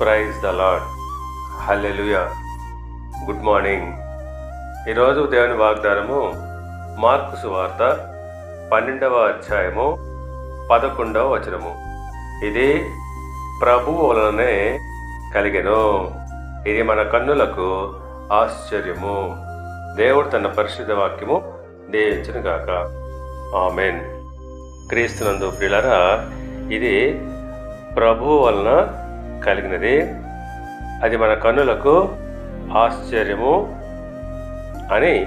Praise the Lord hallelujah good morning ఈరోజు దేవుని వాగ్దానము మార్కు సువార్త పన్నెండవ అధ్యాయము పదకొండవ వచనము. ఇది ప్రభువు వలననే కలిగెను. ఇది మన కన్నులకు ఆశ్చర్యము. దేవుడు తన పరిశుద్ధ వాక్యము దేవించను గాక. ఆమెన్. క్రీస్తునందు ప్రిలరా ఇది ప్రభువు వలన కలిగినది. అది మన కన్నులకు ఆశ్చర్యము అని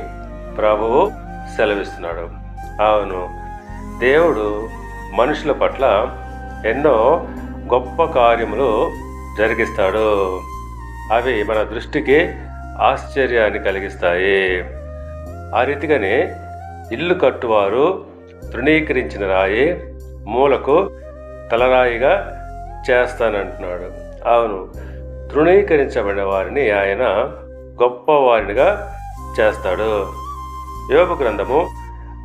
ప్రభువు సెలవిస్తున్నాడు. అవును దేవుడు మనుషుల పట్ల ఎన్నో గొప్ప కార్యములు జరిగిస్తాడు. అవి మన దృష్టికి ఆశ్చర్యాన్ని కలిగిస్తాయి. ఆ రీతిగానే ఇల్లు కట్టువారు తృణీకరించిన రాయి మూలకు తలరాయిగా చేస్తానంటున్నాడు. అవును తృణీకరించబడిన వారిని ఆయన గొప్పవారినిగా చేస్తాడు. యోగ గ్రంథము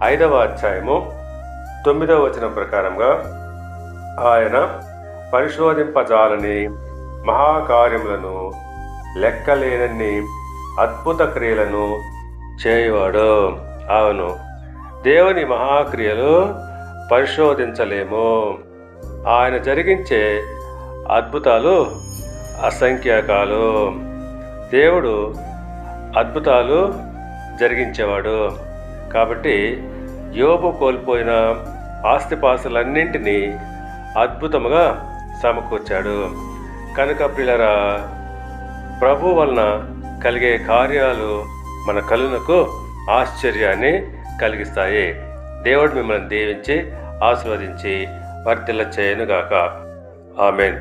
ఐదవ అధ్యాయము తొమ్మిదవ వచనం ప్రకారంగా ఆయన పరిశోధింపజాలని మహాకార్యములను లెక్కలేనన్ని అద్భుత క్రియలను చేయవాడు. అవును దేవుని మహాక్రియలు పరిశోధించలేము. ఆయన జరిగించే అద్భుతాలు అసంఖ్యాకాలు. దేవుడు అద్భుతాలు జరిగించేవాడు. కాబట్టి యోబు కోల్పోయిన ఆస్తిపాస్తులన్నింటినీ అద్భుతముగా సమకూర్చాడు. కనుక పిల్లరా ప్రభు వలన కలిగే కార్యాలు మన కళ్ళకు ఆశ్చర్యాన్ని కలిగిస్తాయి. దేవుడు మిమ్మల్ని దీవించి ఆశీర్వదించి వర్తిల్ల చేయనుగాక ஆமேன்